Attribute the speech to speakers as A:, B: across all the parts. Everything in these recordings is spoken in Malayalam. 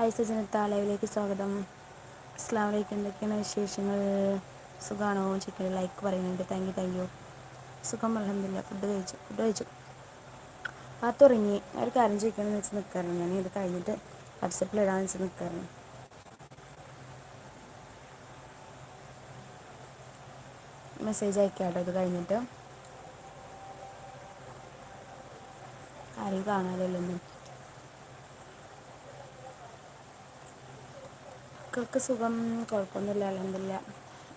A: ഹായ് സജനത്ത ലൈവിലേക്ക് സ്വാഗതം. അസ്സലാമലൈക്കും. എന്തൊക്കെയാണ് വിശേഷങ്ങൾ? സുഖമാണോ ചിക്കൻ ലൈക്ക് പറയുന്നുണ്ട്. താങ്ക് യു താങ്ക് യു സുഖം അൽഹംദുലില്ലാ. ഫുഡ് കഴിച്ചു. ഫുഡ് കഴിച്ചു. ആ തുറങ്ങി ഒരു കാര്യം ചോദിക്കണമെന്ന് വെച്ച് നിൽക്കാറുണ്ട് ഞാൻ ഇത് കഴിഞ്ഞിട്ട് വാട്സപ്പിൽ ഇടാമെന്ന് വെച്ച് നിൽക്കാറുണ്ട് മെസ്സേജ് അയക്കാട്ടോ. ഇത് കഴിഞ്ഞിട്ട്. ആരെയും കാണാനില്ലല്ലോ മക്കൾക്ക് സുഖം കുഴപ്പമൊന്നുമില്ല അൽഹംദുലില്ലാ.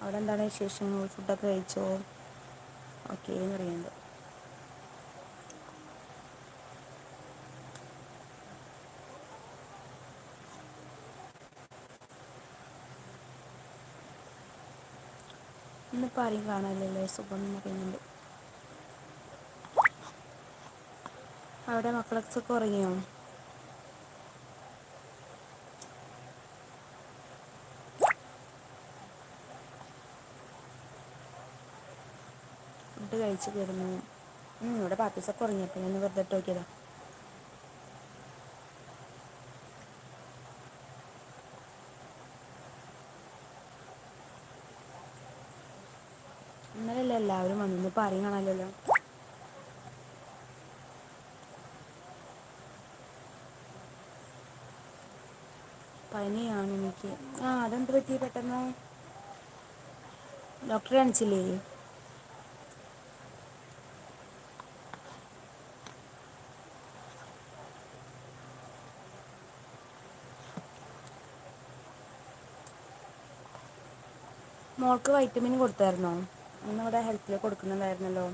A: അവിടെ എന്താണ് വിശേഷങ്ങൾ? ഫുഡൊക്കെ കഴിച്ചോ? ഓക്കെ എന്ന് പറയുന്നത് ഇന്നിപ്പോൾ ആരെയും കാണാനല്ലേ സുഖം എന്ന് പറയുന്നുണ്ട്. അവിടെ മക്കളൊക്കെ ഉറങ്ങിയോ? ഫുഡ് കഴിച്ച് ഉം, ഇവിടെ പാപ്പീസൊക്കെ ഉറങ്ങിയപ്പോൾ ഞാൻ വെറുതെ ഇട്ട് നോക്കിയതാ. ഇന്നലെയല്ലേ എല്ലാവരും വന്നു. ഇന്നിപ്പോൾ ആരെയും പനിയാണ് എനിക്ക്. ആ അതെന്ത് പറ്റി പെട്ടെന്ന്? ഡോക്ടറെ കാണിച്ചില്ലേ? മോൾക്ക് വൈറ്റമിൻ കൊടുത്തായിരുന്നോ? ഇന്ന് ഇവിടെ ഹെൽത്തിൽ കൊടുക്കുന്നുണ്ടായിരുന്നല്ലോ.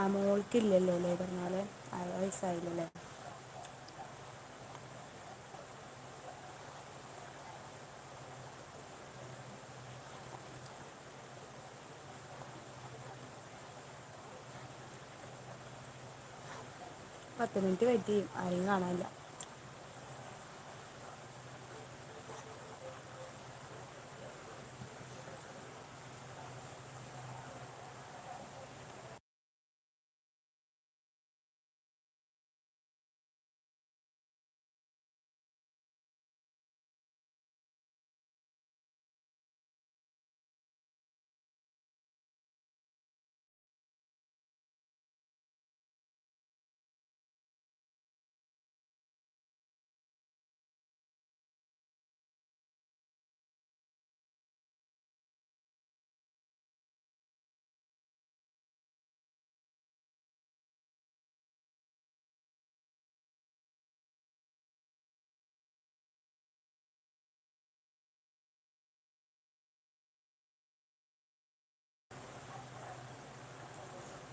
A: ആ മോൾക്കില്ലല്ലോ അല്ലേ പറഞ്ഞാൽ അര വയസ്സായില്ലല്ലേ? പത്ത് മിനിറ്റ് വെയിറ്റ് ചെയ്യും. ആരെയും കാണാനില്ല.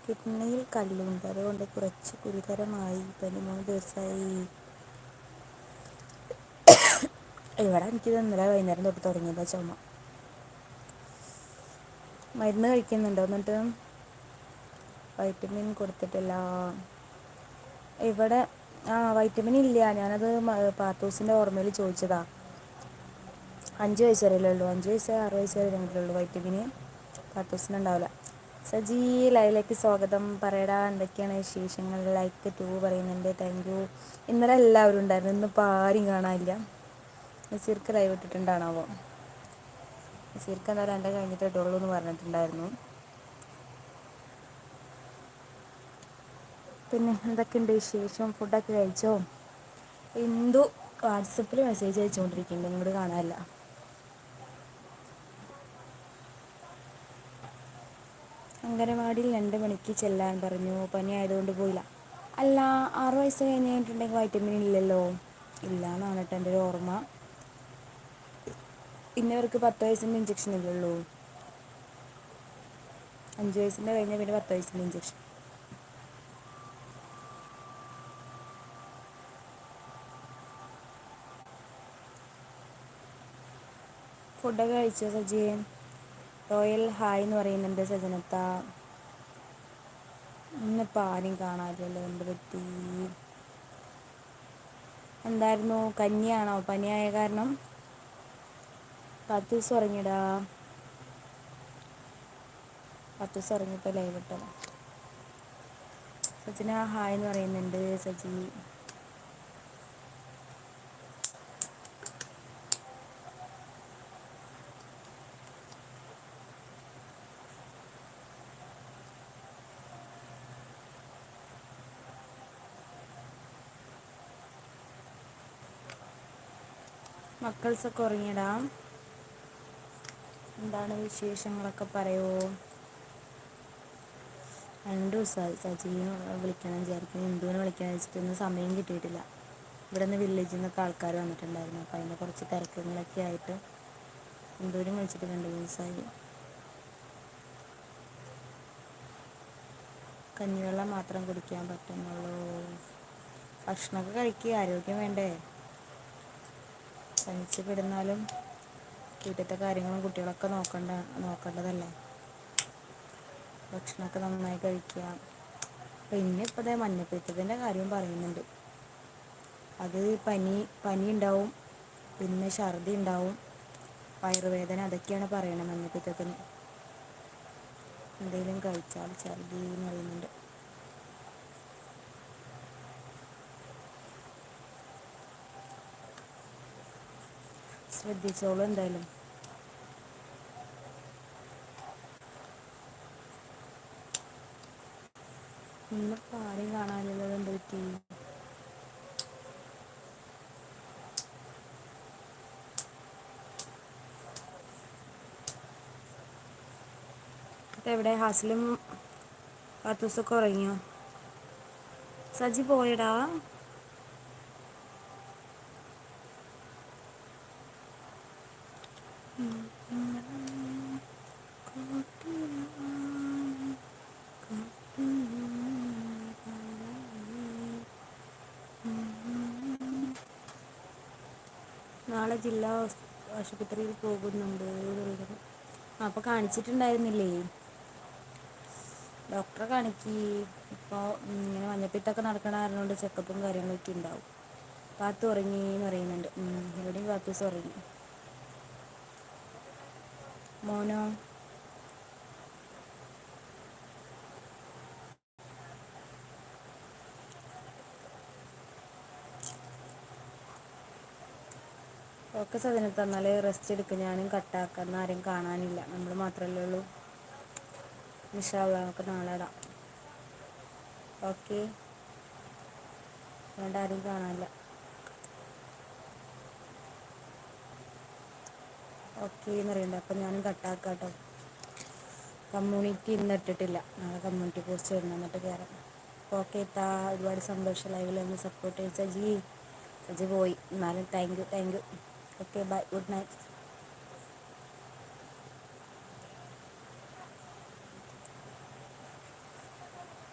A: കിഡ്നിയിൽ കല്ലുണ്ട്. അതുകൊണ്ട് കുറച്ച് ഗുരുതരമായി. പനി മൂന്ന് ദിവസമായി. ഇവിടെ എനിക്ക് ഇന്നലെ വൈകുന്നേരം തൊട്ട് തുടങ്ങിയതാ ചുമ. മരുന്ന് കഴിക്കുന്നുണ്ടോ? എന്നിട്ട് വൈറ്റമിൻ കൊടുത്തിട്ടില്ല. ഇവിടെ ആ വൈറ്റമിൻ ഇല്ല. ഞാനത് പാത്തൂസിന്റെ ഓർമ്മയിൽ ചോദിച്ചതാ. അഞ്ച് വയസ്സ് വരെയല്ലേ ഉള്ളൂ. അഞ്ച് വയസ്സ് ആറ് വയസ്സ് വരെ ഉള്ളൂ വൈറ്റമിന് പാത്തൂസിന് ഉണ്ടാവില്ല സജി ലൈവിലേക്ക് സ്വാഗതം. പറയടാ എന്തൊക്കെയാണ് വിശേഷങ്ങൾ? ലൈക്ക് ടു പറയുന്നുണ്ട്. താങ്ക് യു ഇന്നലെ എല്ലാവരും ഉണ്ടായിരുന്നു. ഇന്നിപ്പോൾ ആരും കാണാനില്ല. നസീർക്ക് ലൈവ് ഇട്ടിട്ടുണ്ടാണാവോ? നസീർക്ക് എന്തായാലും എന്റെ കഴിഞ്ഞിട്ട് ഇട്ടുള്ളൂ എന്ന് പറഞ്ഞിട്ടുണ്ടായിരുന്നു. പിന്നെ എന്തൊക്കെയുണ്ട് വിശേഷം? ഫുഡൊക്കെ കഴിച്ചോ? എന്തു? വാട്സപ്പിൽ മെസ്സേജ് അയച്ചുകൊണ്ടിരിക്കുന്നുണ്ട്. ഇങ്ങോട്ട് കാണാനില്ല. അംഗനവാടിയിൽ രണ്ട് മണിക്ക് ചെല്ലാൻ പറഞ്ഞു. പനി ആയതുകൊണ്ട് പോയില്ല. അല്ല ആറു വയസ്സ് കഴിഞ്ഞ് കഴിഞ്ഞിട്ടുണ്ടെങ്കിൽ വൈറ്റമിൻ ഇല്ലല്ലോ. ഇല്ല എന്നാണ് കേട്ടോ എന്റെ ഒരു ഓർമ്മ. ഇന്നവർക്ക് പത്ത് വയസ്സിന്റെ ഇഞ്ചക്ഷൻ ഇല്ലല്ലോ അഞ്ച് വയസ്സിന്റെ കഴിഞ്ഞാൽ പിന്നെ പത്ത് വയസ്സിന്റെ ഇഞ്ചക്ഷൻ ഫുഡൊക്കെ കഴിച്ചോ സജിയെ? റോയൽ ഹായ് എന്ന് പറയുന്നുണ്ട് സജനത്ത ഇന്നിപ്പോൾ ആരും കാണാറില്ലല്ലോ എന്ത് പറ്റി? എന്തായിരുന്നു? കഞ്ഞിയാണോ പനിയായ കാരണം? പത്ത് ദിവസം ഉറങ്ങിടാ പത്ത് ദിവസം ഉറങ്ങിയപ്പോൾ ലൈവ് ഇട്ടത്. സജിന ഹായ്ന്ന് പറയുന്നുണ്ട് സജി. മക്കൾസൊക്കെ ഉറങ്ങിടാം എന്താണ് വിശേഷങ്ങളൊക്കെ പറയുമോ രണ്ടു ദിവസമായി സജീവിനെ വിളിക്കണം വിചാരിക്കുന്നു. ഇന്ദുവിനെ വിളിക്കണം വെച്ചിട്ടൊന്നും സമയം കിട്ടിയിട്ടില്ല. ഇവിടെ നിന്ന് വില്ലേജിൽ നിന്നൊക്കെ ആൾക്കാർ വന്നിട്ടുണ്ടായിരുന്നു. അപ്പോൾ അതിന്റെ കുറച്ച് തിരക്കുകളൊക്കെ ആയിട്ട് ഇന്ദുവിനും വിളിച്ചിട്ട് രണ്ട് ദിവസമായി കഞ്ഞിവെള്ളം മാത്രം കുടിക്കാൻ പറ്റുന്നുള്ളൂ. ഭക്ഷണമൊക്കെ കഴിക്കുക ആരോഗ്യം വേണ്ടേ? തനിച്ച് കിടന്നാലും വീട്ടിലത്തെ കാര്യങ്ങളും കുട്ടികളൊക്കെ നോക്കണ്ട നോക്കേണ്ടതല്ലേ? ഭക്ഷണമൊക്കെ നന്നായി കഴിക്കുക. പിന്നെ ഇപ്പോൾ അതേ കാര്യം പറയുന്നുണ്ട്. അത് പനി പനി ഉണ്ടാവും പിന്നെ ഛർദി ഉണ്ടാവും വയറുവേദന അതൊക്കെയാണ് പറയണത് മഞ്ഞപ്പിത്തത്തിന്. എന്തെങ്കിലും കഴിച്ചാൽ ഛർദി എന്ന് പറയുന്നുണ്ട്. ശ്രദ്ധിച്ചോളൂ എന്തായാലും. ഇന്നിപ്പോൾ ആരെയും കാണാനുള്ളത് എന്ത് പറ്റി? എവിടെ? ഹാസിലും പാത്തൂസൊക്കെ ഉറങ്ങിയോ? സജി പോയടാ. നാളെ ജില്ലാ ആശുപത്രിയിൽ പോകുന്നുണ്ട്. അപ്പൊ കാണിച്ചിട്ടുണ്ടായിരുന്നില്ലേ? ഡോക്ടറെ കാണിക്ക്. ഇപ്പോൾ ഇങ്ങനെ മഞ്ഞപ്പിത്തൊക്കെ നടക്കണ കാരണം കൊണ്ട് ചെക്കപ്പും കാര്യങ്ങളൊക്കെ ഉണ്ടാവും. പാത്തു ഉറങ്ങി എന്ന് പറയുന്നുണ്ട്. ഉം, ഇവിടെയും പാത്തൂസ് ഉറങ്ങി. മോനോ? ഒക്കെ സാധനം തന്നാൽ റെസ്റ്റ് എടുക്കുക ഞാനും കട്ടാക്കുന്ന ആരും കാണാനില്ല. നമ്മൾ മാത്രമല്ലേ ഉള്ളൂ. നിഷാവുക നമുക്ക് നാളെ ഇടാം. ഓക്കെ അതുകൊണ്ട് ആരും കാണാനില്ല. ഓക്കെ എന്നറിയണ്ട അപ്പം ഞാനും കട്ടാക്കാം കേട്ടോ കമ്മ്യൂണിറ്റി ഇന്ന് ഇട്ടിട്ടില്ല. നാളെ കമ്മ്യൂണിറ്റി പോസ്റ്റ് ഇടണം എന്നിട്ട് കയറാം ഓക്കെ താ ഒരുപാട് സന്തോഷം. ലൈവിൽ ഒന്ന് സപ്പോർട്ട് ചെയ്ത് സജി. സജി പോയി. എന്നാലും thank you thank you Okay, bye. Good night.